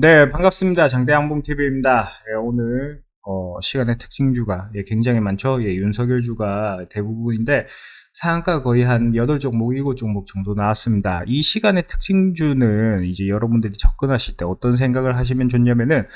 네, 반갑습니다. 장대양봉TV입니다. 예, 오늘, 어, 시간의 특징주가 예, 굉장히 많죠. 예, 윤석열 주가 대부분인데, 상한가 거의 한 8종목, 7종목 정도 나왔습니다. 이 시간의 특징주는 이제 여러분들이 접근하실 때 어떤 생각을 하시면 좋냐면은,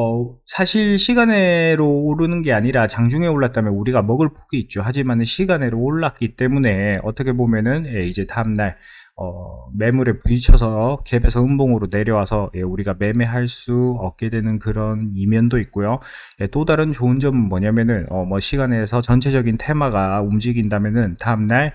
어, 사실 시간으로 오르는 게 아니라 장중에 올랐다면 우리가 먹을 폭이 있죠. 하지만 시간으로 올랐기 때문에 어떻게 보면은 예, 이제 다음날 어, 매물에 부딪혀서 갭에서 음봉으로 내려와서 예, 우리가 매매할 수 없게 되는 그런 이면도 있고요. 예, 또 다른 좋은 점은 뭐냐면은 어, 뭐 시간에서 전체적인 테마가 움직인다면은 다음날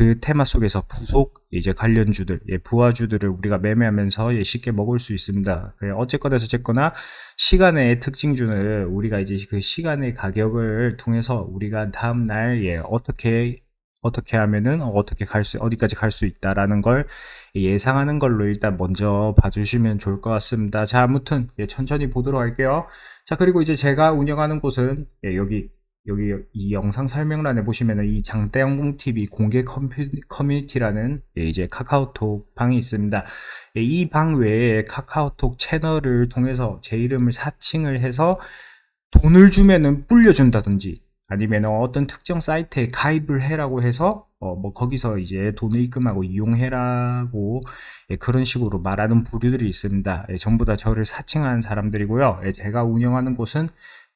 그 테마 속에서 부속 이제 관련주들, 예, 부하주들을 우리가 매매하면서 예, 쉽게 먹을 수 있습니다. 예, 어쨌거나 저쨌거나 시간의 특징주는 우리가 이제 그 시간의 가격을 통해서 우리가 다음 날 예, 어떻게 어떻게 하면은 어떻게 갈 수, 어디까지 갈 수 있다라는 걸 예상하는 걸로 일단 먼저 봐주시면 좋을 것 같습니다. 자, 아무튼 예, 천천히 보도록 할게요. 자, 그리고 이제 제가 운영하는 곳은 예, 여기 여기 이 영상 설명란에 보시면은 이 장대영공 TV 공개 커뮤니티라는 예, 이제 카카오톡 방이 있습니다. 예, 이방 외에 카카오톡 채널을 통해서 제 이름을 사칭을 해서 돈을 주면은 불려준다든지 아니면 어떤 특정 사이트에 가입을 해라고 해서 어, 뭐 거기서 이제 돈을 입금하고 이용해라고 예, 그런 식으로 말하는 부류들이 있습니다. 예, 전부 다 저를 사칭한 사람들이고요. 예, 제가 운영하는 곳은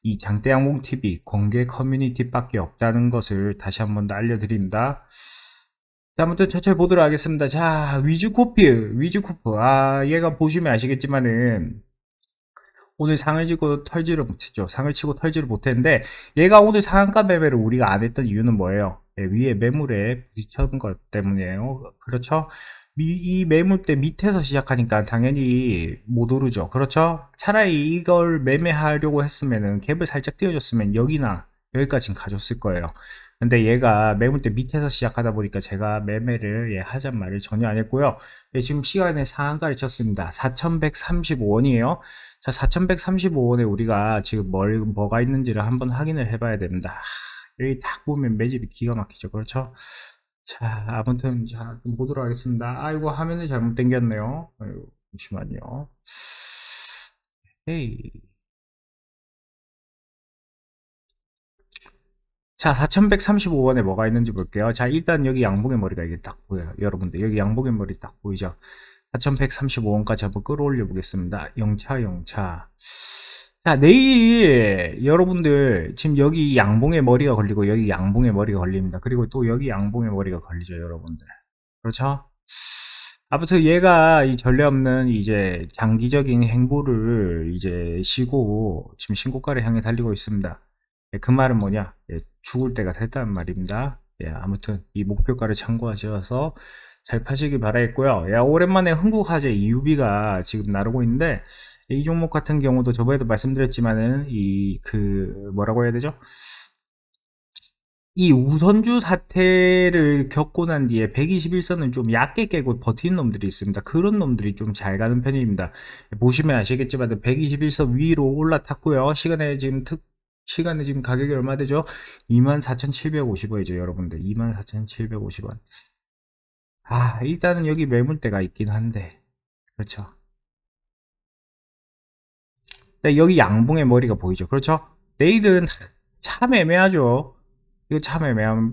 이 장대양봉 TV 공개 커뮤니티밖에 없다는 것을 다시 한 번 더 알려드립니다. 자, 아무튼 천천히 보도록 하겠습니다. 자, 위즈코피, 위즈코프. 아, 얘가 보시면 아시겠지만은 오늘 상을 치고 털지를 못했죠. 상을 치고 털지를 못했는데 얘가 오늘 상한가 매매를 우리가 안 했던 이유는 뭐예요? 예, 위에 매물에 부딪혔던 것 때문이에요. 그렇죠? 이 매물대 밑에서 시작하니까 당연히 못 오르죠. 그렇죠? 차라리 이걸 매매하려고 했으면은 갭을 살짝 띄워줬으면 여기나 여기까지는 가졌을 거예요. 근데 얘가 매물대 밑에서 시작하다 보니까 제가 매매를 예, 하잔 말을 전혀 안 했고요. 예, 지금 시간에 상한가를 쳤습니다. 4135원이에요. 자, 4135원에 우리가 지금 뭘, 뭐가 있는지를 한번 확인을 해봐야 됩니다. 여기 딱 보면 매집이 기가 막히죠. 그렇죠? 자, 아무튼, 자, 좀 보도록 하겠습니다. 아이고, 화면이 잘못 당겼네요. 아이고, 잠시만요. 에이. 자, 4135원에 뭐가 있는지 볼게요. 자, 일단 여기 양봉의 머리가 이게 딱 보여요. 여러분들, 여기 양봉의 머리 딱 보이죠? 4135원까지 한번 끌어올려 보겠습니다. 영차, 영차. 자, 내일 여러분들 지금 여기 양봉의 머리가 걸리고 여기 양봉의 머리가 걸립니다. 그리고 또 여기 양봉의 머리가 걸리죠, 여러분들. 그렇죠? 아무튼 얘가 이 전례 없는 이제 장기적인 행보를 이제 쉬고 지금 신고가를 향해 달리고 있습니다. 예, 그 말은 뭐냐? 예, 죽을 때가 됐다는 말입니다. 예, 아무튼 이 목표가를 참고하셔서 잘 파시기 바라겠고요. 야, 오랜만에 흥국화재 EUB가 지금 나르고 있는데 이 종목 같은 경우도 저번에도 말씀드렸지만은 이 그 뭐라고 해야 되죠? 이 우선주 사태를 겪고 난 뒤에 121선을 좀 얕게 깨고 버티는 놈들이 있습니다. 그런 놈들이 좀 잘 가는 편입니다. 보시면 아시겠지만 121선 위로 올라탔고요. 시간에 지금 특 시간에 지금 가격이 얼마 되죠? 24,750원이죠, 여러분들. 24,750원. 아, 일단은 여기 매물대가 있긴 한데. 그렇죠. 네, 여기 양봉의 머리가 보이죠. 그렇죠? 내일은 참 애매하죠. 이거 참 애매함,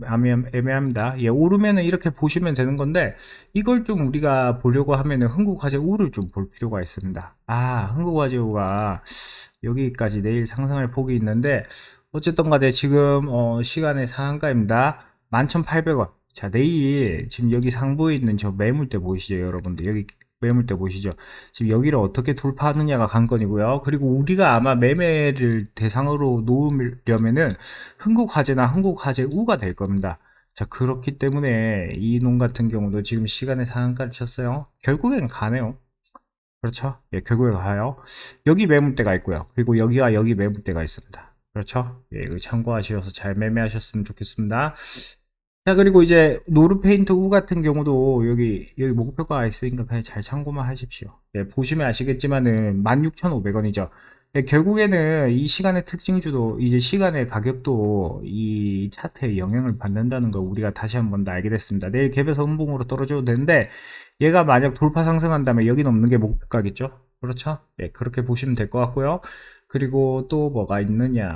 애매합니다. 예, 오르면은 이렇게 보시면 되는 건데, 이걸 좀 우리가 보려고 하면은 흥국화재 우를 좀 볼 필요가 있습니다. 아, 흥국화재 우가 여기까지 내일 상승할 폭이 있는데, 어쨌든 간에 지금, 어, 시간의 상한가입니다. 11,800원. 자, 내일 지금 여기 상부에 있는 저 매물대 보이시죠, 여러분들? 여기 매물대 보시죠. 지금 여기를 어떻게 돌파하느냐가 관건이고요. 그리고 우리가 아마 매매를 대상으로 놓으려면은 흥국화재나 흥국화재우가 될 겁니다. 자, 그렇기 때문에 이 놈 같은 경우도 지금 시간에 상한가를 쳤어요. 결국엔 가네요. 그렇죠? 예, 결국에 가요. 여기 매물대가 있고요. 그리고 여기와 여기 매물대가 있습니다. 그렇죠? 예, 이거 참고하셔서 잘 매매하셨으면 좋겠습니다. 자 그리고 이제 노르페인트 우 같은 경우도 여기 여기 목표가 있으니까 그냥 잘 참고만 하십시오 네, 보시면 아시겠지만은 16,500원이죠 네, 결국에는 이 시간의 특징주도 이제 시간의 가격도 이 차트에 영향을 받는다는 걸 우리가 다시 한 번 더 알게 됐습니다 내일 갭에서 음봉으로 떨어져도 되는데 얘가 만약 돌파 상승한다면 여기는 없는 게 목표가겠죠 그렇죠? 예, 그렇게 보시면 될 것 같고요. 그리고 또 뭐가 있느냐.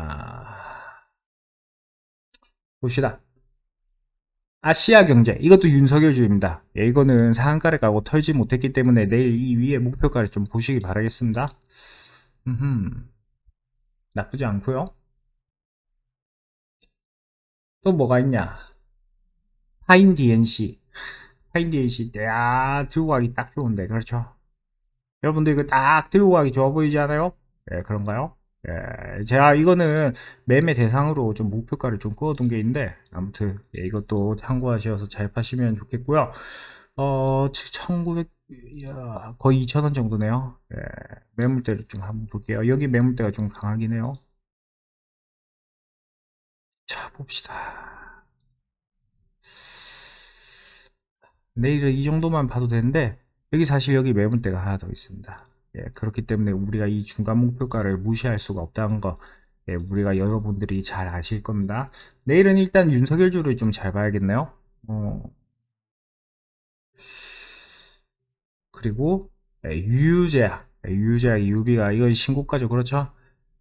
봅시다. 아시아 경제. 이것도 윤석열주입니다. 예, 이거는 상한가를 가고 털지 못했기 때문에 내일 이 위에 목표가를 좀 보시기 바라겠습니다. 음흠. 나쁘지 않고요. 또 뭐가 있냐. 파인 DNC. 파인 DNC. 야, 들고 가기 딱 좋은데. 그렇죠? 여러분들 이거 딱 들고 가기 좋아 보이지 않아요? 예, 그런가요? 예, 제가 이거는 매매 대상으로 좀 목표가를 좀 그어둔 게 있는데, 아무튼, 예, 이것도 참고하셔서 잘 파시면 좋겠고요. 어, 1900, 야, 거의 2000원 정도네요. 예, 매물대를 좀 한번 볼게요. 여기 매물대가 좀 강하긴 해요. 자, 봅시다. 내일은 이 정도만 봐도 되는데, 여기 사실 여기 매물대가 하나 더 있습니다. 예, 그렇기 때문에 우리가 이 중간 목표가를 무시할 수가 없다는 거, 예, 우리가 여러분들이 잘 아실 겁니다. 내일은 일단 윤석열 주를 좀 잘 봐야겠네요. 어, 그리고 예, 유유제약, 예, 유유제약, 유비가 이거 신고가죠, 그렇죠?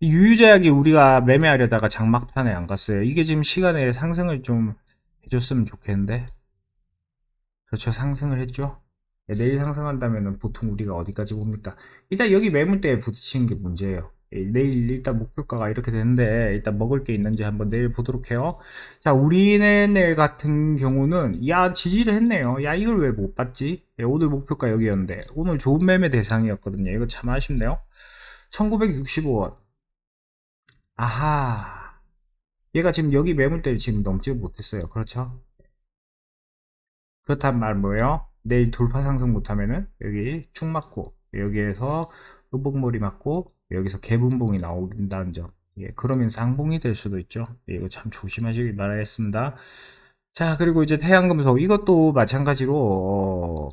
이 유유제약이 우리가 매매하려다가 장막판에 안 갔어요. 이게 지금 시간에 상승을 좀 해줬으면 좋겠는데, 그렇죠, 상승을 했죠. 예, 내일 상승한다면 보통 우리가 어디까지 봅니까? 일단 여기 매물대에 부딪히는 게 문제예요. 예, 내일 일단 목표가가 이렇게 되는데 일단 먹을 게 있는지 한번 내일 보도록 해요. 자, 우리네 같은 경우는 야 지지를 했네요. 야 이걸 왜 못 봤지? 예, 오늘 목표가 여기였는데 오늘 좋은 매매 대상이었거든요. 이거 참 아쉽네요. 1965원. 아하. 얘가 지금 여기 매물대를 지금 넘지 못했어요. 그렇죠? 그렇단 말 뭐예요? 내일 돌파 상승 못하면은 여기 축 맞고 여기에서 의복머리 맞고 여기서 개분봉이 나온다는 점. 예, 그러면 쌍봉이 될 수도 있죠. 예, 이거 참 조심하시길 바라겠습니다. 자, 그리고 이제 태양금속 이것도 마찬가지로 어,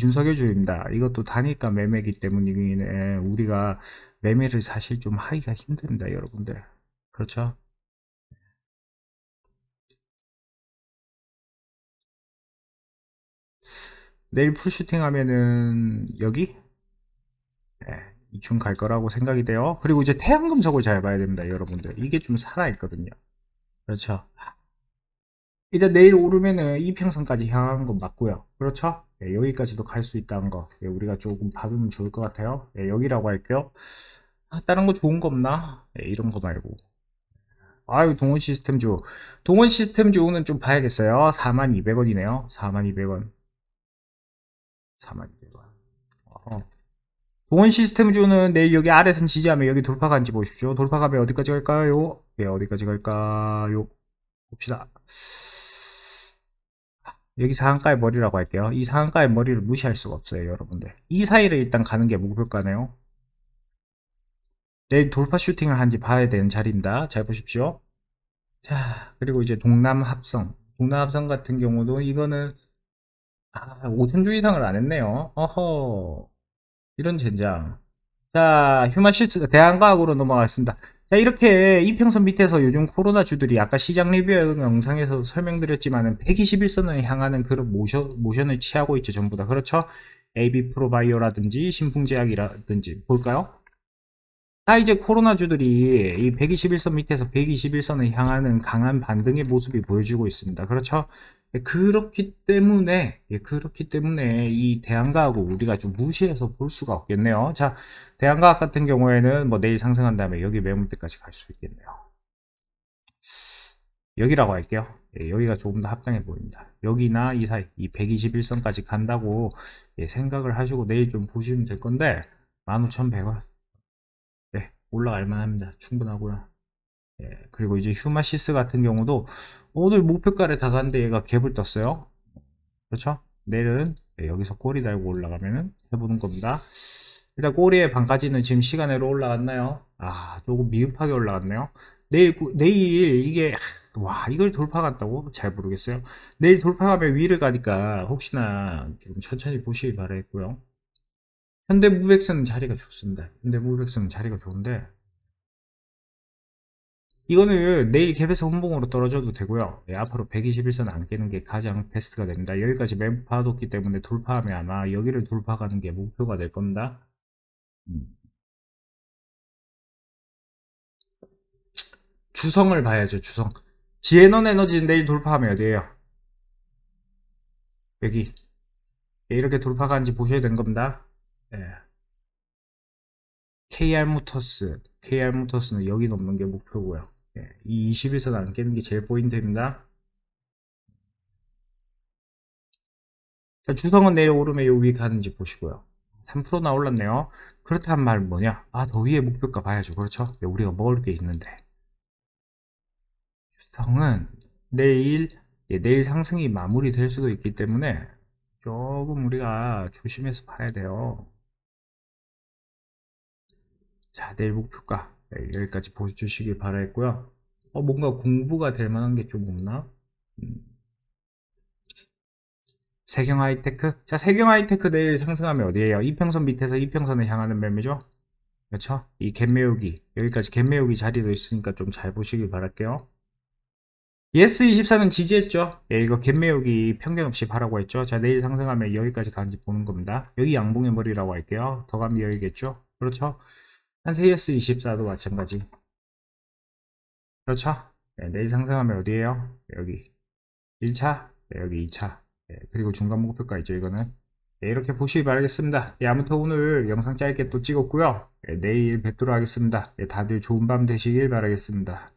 윤석열 주입니다. 이것도 단위가 매매기 때문에 우리가 매매를 사실 좀 하기가 힘듭니다, 여러분들. 그렇죠? 내일 풀슈팅 하면은 여기 네, 이중 갈 거라고 생각이 돼요. 그리고 이제 태양금속을 잘 봐야 됩니다, 여러분들. 이게 좀 살아있거든요. 그렇죠. 일단 내일 오르면은 이평선까지 향하는 건 맞고요. 그렇죠? 네, 여기까지도 갈 수 있다는 거 네, 우리가 조금 봐두면 좋을 것 같아요. 네, 여기라고 할게요. 아, 다른 거 좋은 거 없나? 네, 이런 거 말고. 아유, 동원 시스템 주. 동원 시스템 주는 좀 봐야겠어요. 4200원이네요. 4200원. 4200원. 어. 동원 시스템 주는 내일 여기 아래선 지지하면 여기 돌파 간지 보십시오. 돌파 가면 어디까지 갈까요? 네, 어디까지 갈까요? 봅시다. 여기 상한가의 머리라고 할게요. 이 상한가의 머리를 무시할 수가 없어요, 여러분들. 이 사이를 일단 가는 게 목표가네요. 내일 돌파 슈팅을 한지 봐야 되는 자리입니다. 잘 보십시오. 자, 그리고 이제 동남 합성. 동남 합성 같은 경우도 이거는 아, 5천주 이상을 안 했네요. 어허. 이런 젠장. 자, 휴마시스 대한과학으로 넘어가겠습니다. 자, 이렇게 이평선 밑에서 요즘 코로나 주들이 아까 시장 리뷰 영상에서 설명드렸지만은 121선을 향하는 그런 모션, 모션을 취하고 있죠, 전부 다. 그렇죠? AB 프로바이오라든지 신풍제약이라든지 볼까요? 자, 이제 코로나 주들이 이 121선 밑에서 121선을 향하는 강한 반등의 모습이 보여주고 있습니다. 그렇죠? 예, 그렇기 때문에 예, 그렇기 때문에 이 대한과학을 우리가 좀 무시해서 볼 수가 없겠네요. 자, 대한과학 같은 경우에는 뭐 내일 상승한 다음에 여기 매물대까지 갈 수 있겠네요. 여기라고 할게요. 예, 여기가 조금 더 합당해 보입니다. 여기나 이 사이 이 121선까지 간다고 예, 생각을 하시고 내일 좀 보시면 될 건데 15,100원 네, 올라갈 만합니다. 충분하고요. 예, 그리고 이제 휴마시스 같은 경우도 오늘 목표가를 다 갔는데 얘가 갭을 떴어요. 그렇죠? 내일은 예, 여기서 꼬리 달고 올라가면은 해보는 겁니다. 일단 꼬리의 반까지는 지금 시간으로 올라갔나요? 아, 조금 미흡하게 올라갔네요. 내일, 내일 이게, 와, 이걸 돌파 간다고? 잘 모르겠어요. 내일 돌파하면 위를 가니까 혹시나 좀 천천히 보시기 바라겠고요. 현대 무백스는 자리가 좋습니다. 현대 무백스는 자리가 좋은데, 이거는 내일 갭에서 혼봉으로 떨어져도 되고요. 예, 앞으로 121선 안 깨는 게 가장 베스트가 됩니다. 여기까지 매파뒀기 때문에 돌파하면 아마 여기를 돌파가는 게 목표가 될 겁니다. 음. 주성을 봐야죠, 주성. 지에넌 에너지는 내일 돌파하면 어디에요? 여기. 예, 이렇게 돌파가 한지 보셔야 되는 겁니다. 예. KR 모터스, KR 모터스는 여기 넘는 게 목표고요. 예, 이 21선 안 깨는 게 제일 포인트입니다. 자, 주성은 내일 요 위에 가는지 보시고요. 3%나 올랐네요. 그렇다는 말은 뭐냐? 아, 더 위에 목표가 봐야죠. 그렇죠? 예, 우리가 먹을 게 있는데. 주성은 내일, 예, 내일 상승이 마무리될 수도 있기 때문에 조금 우리가 조심해서 봐야 돼요. 자, 내일 목표가 네, 여기까지 보여주시길 바라겠고요. 어, 뭔가 공부가 될 만한 게 좀 없나? 음. 세경 하이테크? 자, 세경 하이테크 내일 상승하면 어디에요? 이평선 밑에서 이평선을 향하는 매매죠? 그렇죠? 이 갭매우기 여기까지 갭매우기 자리도 있으니까 좀 잘 보시길 바랄게요. 예스24는 지지했죠? 예, 이거 갭매우기 편견 없이 바라고 했죠? 자, 내일 상승하면 여기까지 가는지 보는 겁니다. 여기 양봉의 머리라고 할게요. 더 가면 여기겠죠? 그렇죠? 한세 예스24도 마찬가지. 그렇죠? 네, 내일 상승하면 어디에요? 여기 1차, 네, 여기 2차, 네, 그리고 중간 목표가 있죠, 이거는. 네, 이렇게 보시기 바라겠습니다. 네, 아무튼 오늘 영상 짧게 또 찍었고요. 네, 내일 뵙도록 하겠습니다. 네, 다들 좋은 밤 되시길 바라겠습니다.